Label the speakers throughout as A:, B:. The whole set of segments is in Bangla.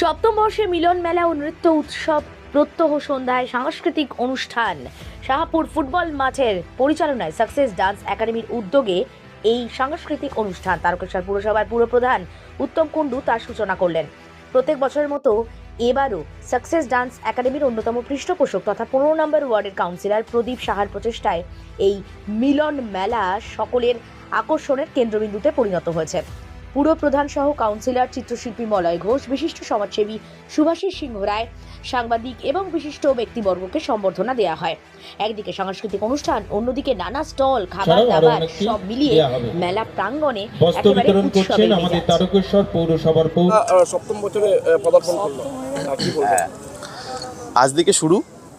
A: সপ্তম বর্ষে মিলন মেলা ও নৃত্য উৎসব প্রত্যহ সন্ধ্যায় সাংস্কৃতিক অনুষ্ঠান। শাহপুর ফুটবল মাঠের পরিচালনায় সাকসেস ডান্স একাডেমির উদ্যোগে এই সাংস্কৃতিক অনুষ্ঠান। তারকেশ্বর পুরসভার পুরপ্রধান উত্তম কুণ্ডু তার সূচনা করলেন। প্রত্যেক বছরের মতো এবারও সাকসেস ডান্স একাডেমির অন্যতম পৃষ্ঠপোষক তথা পনেরো নম্বর ওয়ার্ডের কাউন্সিলর প্রদীপ সাহার প্রচেষ্টায় এই মিলন মেলা সকলের আকর্ষণের কেন্দ্রবিন্দুতে পরিণত হয়েছে। পুর প্রধান সহ কাউন্সিলর চিত্রশিল্পী মলয় ঘোষ বিশিষ্ট সমাজসেবী সুভাষিস সিংহ রায় সাংবাদিক এবং বিশিষ্ট ব্যক্তিবর্গকে সম্বর্ধনা দেওয়া হয়। একদিকে সাংস্কৃতিক অনুষ্ঠান অন্যদিকে নানা স্টল খাবার দাবার সব মিলিয়ে মেলা প্রাঙ্গণে
B: বস্ত্র
A: একেবারে
B: বিতরণ
A: উৎসবে
B: করছেন আমাদের। তারকেশ্বর পৌরসভার পৌর
C: সপ্তম বছরে পদার্পণ করল বলবেন
D: আজ থেকে শুরু।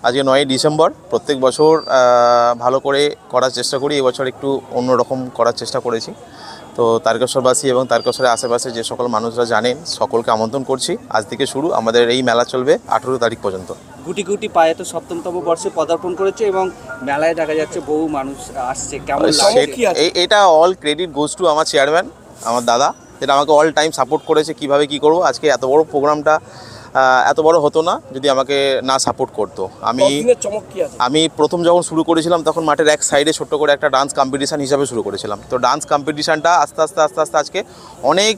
D: আজকে নয় ডিসেম্বর। প্রত্যেক বছর ভালো করে করার চেষ্টা করি। এবছর একটু অন্যরকম করার চেষ্টা করেছি। তো তারকেশ্বরবাসী এবং তারকেশ্বরের আশেপাশে যে সকল মানুষরা জানেন সকলকে আমন্ত্রণ করছি। আজ থেকে শুরু আমাদের এই মেলা চলবে আঠেরো তারিখ পর্যন্ত।
E: গুটি গুটি পায়ে তো সপ্তমতম বর্ষে পদার্পণ করেছে এবং মেলায় দেখা যাচ্ছে বহু মানুষ আসছে। কেমন
D: এটা অল ক্রেডিট গোজ টু আমার চেয়ারম্যান আমার দাদা। যেটা আমাকে অল টাইম সাপোর্ট করেছে কীভাবে কি করব? আজকে এত বড় প্রোগ্রামটা এত বড় হতো না যদি আমাকে না সাপোর্ট করতো। আমি
C: দশ দিনের চমক কি আছে?
D: আমি প্রথম যখন শুরু করেছিলাম তখন মাঠের এক সাইডে ছোট্ট করে একটা ডান্স কম্পিটিশান হিসাবে শুরু করেছিলাম। তো ডান্স কম্পিটিশানটা আস্তে আস্তে আস্তে আস্তে আজকে অনেক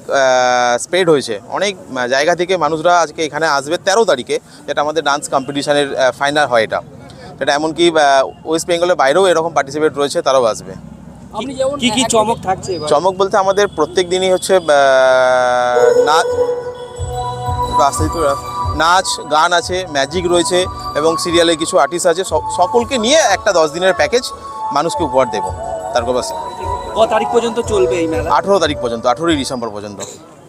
D: স্প্রেড হয়েছে। অনেক জায়গা থেকে মানুষরা আজকে এখানে আসবে তেরো তারিখে যেটা আমাদের ডান্স কম্পিটিশানের ফাইনাল হয় এটা। এটা এমনকি ওয়েস্ট বেঙ্গলের বাইরেও এরকম পার্টিসিপেট রয়েছে তারাও আসবে।
E: কি কি চমক থাকছে
D: চমক বলতে আমাদের প্রত্যেক দিনই হচ্ছে নাচ আস্তে একটু নাচ গান আছে ম্যাজিক রয়েছে এবং সিরিয়ালের কিছু আর্টিস্ট আছে। স- সকলকে নিয়ে একটা দশ দিনের প্যাকেজ মানুষকে উপহার দেবো। তারপর বাস
E: ক তারিখ পর্যন্ত চলবে এই মেলা?
D: আঠেরো তারিখ পর্যন্ত আঠেরোই ডিসেম্বর পর্যন্ত।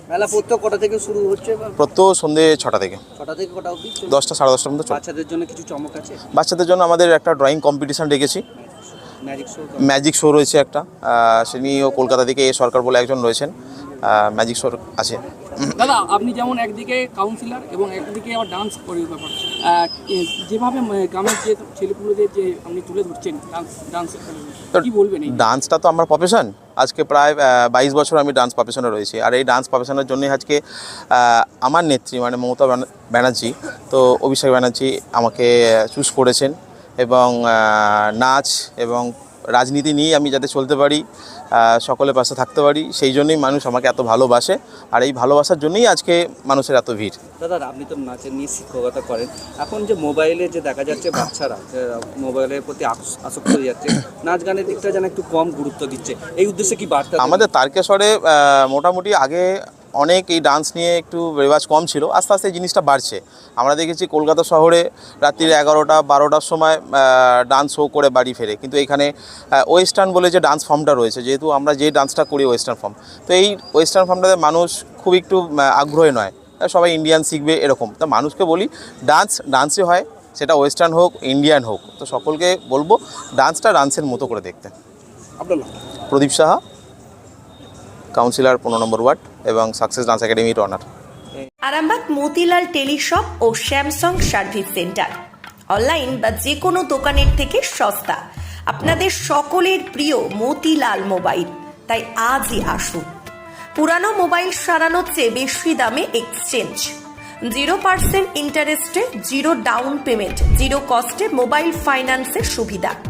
E: মেলা প্রত্যেক কটা থেকে শুরু হচ্ছে বা
D: প্রত্যহ সন্ধে ছটা থেকে।
E: ছটা থেকে কটা অবধি
D: দশটা সাড়ে মধ্যে চলে
E: বাচ্চাদের জন্য কিছু চমক আছে?
D: বাচ্চাদের জন্য আমাদের একটা ড্রয়িং কম্পিটিশান রেখেছি
E: ম্যাজিক শো
D: রয়েছে একটা। আহ, সেনিও কলকাতা থেকে এ সরকার বলে একজন রয়েছেন। ম্যাজিক শো আছে।
F: দাদা আপনি যেমন একদিকে কাউন্সিলর এবং একদিকে আবার ডান্স কোরিওগ্রাফার যেভাবে গ্রামের যে ছেলেপুলেদের যে আপনি তুলে ধরছেন ডান্স ডান্স কি বলবেন
D: ডান্সটা তো আমার প্রফেশন আজকে প্রায় বাইশ বছর আমি ডান্স প্রফেশনে রয়েছি। আর এই ডান্স প্রফেশনের জন্যই আজকে আমার নেত্রী মানে মমতা ব্যানা- ব্যানার্জি তো অভিষেক ব্যানার্জি আমাকে চুজ করেছেন এবং নাচ এবং রাজনীতি নিয়ে আমি যাতে চলতে পারি সকলের পাশে থাকতে পারি সেই জন্যই মানুষ আমাকে এত ভালোবাসে। আর এই ভালোবাসার জন্যই আজকে মানুষের এত ভিড়।
E: দাদা আপনি তো নাচের নিয়ে শিক্ষকতা করেন। এখন যে মোবাইলে যে দেখা যাচ্ছে বাচ্চারা মোবাইলের প্রতি আস- আসক্ত হয়ে যাচ্ছে নাচ গানের দিকটা যেন একটু কম গুরুত্ব দিচ্ছে এই উদ্দেশ্যে কি বার্তা
D: আমাদের তারকেশ্বরে মোটামুটি আগে অনেক এই ডান্স নিয়ে একটু রেওয়াজ কম ছিল আস্তে আস্তে এই জিনিসটা বাড়ছে। আমরা দেখেছি কলকাতা শহরে রাত্রির এগারোটা বারোটার সময় ডান্স শো করে বাড়ি ফেরে। কিন্তু এখানে ওয়েস্টার্ন বলে যে ডান্স ফর্মটা রয়েছে যেহেতু আমরা যে ডান্সটা করি ওয়েস্টার্ন ফর্ম তো এই ওয়েস্টার্ন ফর্মটাতে মানুষ খুব একটু আগ্রহী নয়। সবাই ইন্ডিয়ান শিখবে এরকম। তো মানুষকে বলি ডান্স ডান্সই হয় সেটা ওয়েস্টার্ন হোক ইন্ডিয়ান হোক। তো সকলকে বলব ডান্সটা ডান্সের মতো করে দেখতে।
C: আপনার
D: প্রদীপ সাহা। কাউন্সিলর পনেরো নম্বর ওয়ার্ড এবং সাকসেস ডান্স একাডেমির অনার।
G: আরামবাগ, মতিলাল টেলিশপ ও স্যামসাং সার্ভিস সেন্টার। অনলাইন বা যে কোনো দোকানের থেকে সস্তা। আপনাদের সকলের প্রিয় মতিলাল মোবাইল। তাই আজই আসুন। পুরানো মোবাইল সারানোর চেয়ে বেশি দামে এক্সচেঞ্জ। জিরো পার্সেন্ট ইন্টারেস্টে, জিরো ডাউন পেমেন্ট, জিরো কস্টে মোবাইল ফাইন্যান্সের সুবিধা।